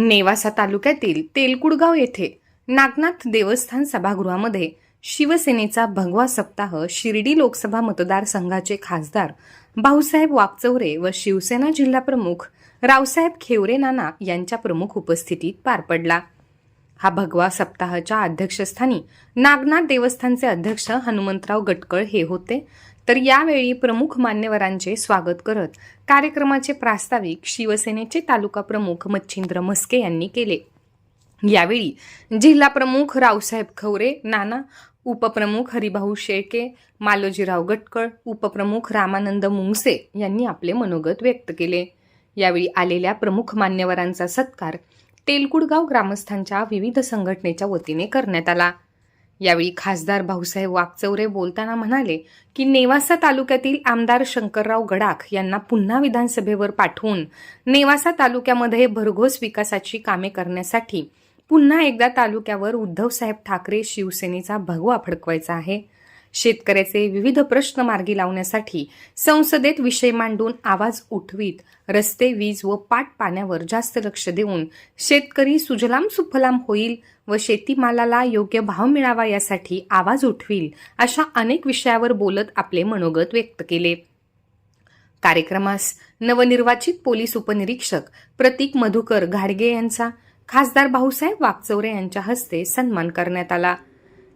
नेवासा तालुक्यातील तेलकुडगाव येथे नागनाथ देवस्थान सभागृहामध्ये शिवसेनेचा भगवा सप्ताह शिर्डी लोकसभा मतदारसंघाचे खासदार भाऊसाहेब वाकचौरे व शिवसेना जिल्हाप्रमुख रावसाहेब खेवरे नाना यांच्या प्रमुख उपस्थितीत पार पडला. हा भगवा सप्ताहाच्या अध्यक्षस्थानी. नागनाथ देवस्थानचे अध्यक्ष हनुमंतराव गटकळ हे होते. तर यावेळी प्रमुख मान्यवरांचे स्वागत करत कार्यक्रमाचे प्रास्ताविक शिवसेनेचे तालुका प्रमुख मच्छिंद्र मस्के यांनी केले. यावेळी जिल्हा प्रमुख रावसाहेब खवरे नाना उपप्रमुख हरिभाऊ शेळके मालोजीराव गटकळ उपप्रमुख रामानंद मुंगसे यांनी आपले मनोगत व्यक्त केले. यावेळी आलेल्या प्रमुख मान्यवरांचा सत्कार तेलकुडगाव ग्रामस्थांच्या विविध संघटनेच्या वतीने करण्यात आला. यावेळी खासदार भाऊसाहेब वाकचौरे बोलताना म्हणाले की नेवासा तालुक्यातील आमदार शंकरराव गडाख यांना पुन्हा विधानसभेवर पाठवून नेवासा तालुक्यामध्ये भरघोस विकासाची कामे करण्यासाठी पुन्हा एकदा तालुक्यावर उद्धवसाहेब ठाकरे शिवसेनेचा भगवा फडकवायचा आहे. शेतकऱ्याचे विविध प्रश्न मार्गी लावण्यासाठी संसदेत विषय मांडून आवाज उठवीत रस्ते वीज व पाट पाण्यावर जास्त लक्ष देऊन शेतकरी सुजलाम सुफलाम होईल व शेतीमालाला योग्य भाव मिळावा यासाठी आवाज उठवील अशा अनेक विषयावर बोलत आपले मनोगत व्यक्त केले. कार्यक्रमास नवनिर्वाचित पोलीस उपनिरीक्षक प्रतीक मधुकर घाडगे यांचा खासदार भाऊसाहेब वागचौरे यांच्या हस्ते सन्मान करण्यात आला.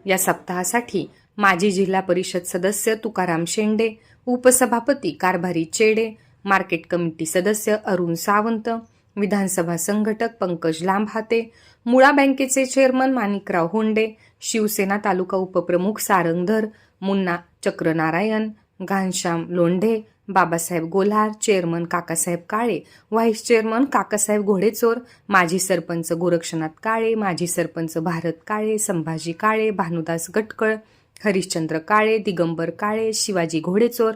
या सप्ताहासाठी माजी जिल्हा परिषद सदस्य तुकाराम शेंडे उपसभापती कारभारी चेडे मार्केट कमिटी सदस्य अरुण सावंत विधानसभा संघटक पंकज लांबहाते मुळा बँकेचे चेअरमन माणिकराव होंडे शिवसेना तालुका उपप्रमुख Sarangdhar Munna Chakranarayan Ghanshyam Londhe Babasaheb Golhar chairman Kakasaheb Kale vice chairman Kakasaheb Ghodechor माजी सरपंच गोरक्षनाथ काळे माजी सरपंच भारत काळे संभाजी काळे भानुदास गटकळ हरिश्चंद्र काळे दिगंबर काळे शिवाजी घोडेचोर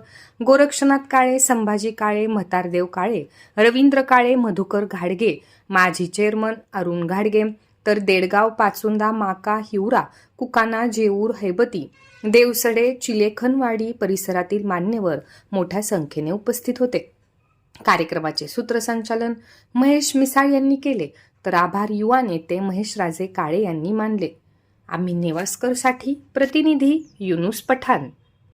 गोरक्षनाथ काळे संभाजी काळे म्हातारदेव काळे रवींद्र काळे मधुकर घाडगे माजी चेअरमन अरुण घाडगे तर देडगाव पाचुंदा माका हिवरा कुकाना जेऊर हैबती देवसडे चिलेखनवाडी परिसरातील मान्यवर मोठ्या संख्येने उपस्थित होते. कार्यक्रमाचे सूत्रसंचालन महेश मिसाळ यांनी केले तर आभार युवा नेते महेश राजे काळे यांनी मानले. आम्ही नेवासकरसाठी प्रतिनिधी युनुस पठाण.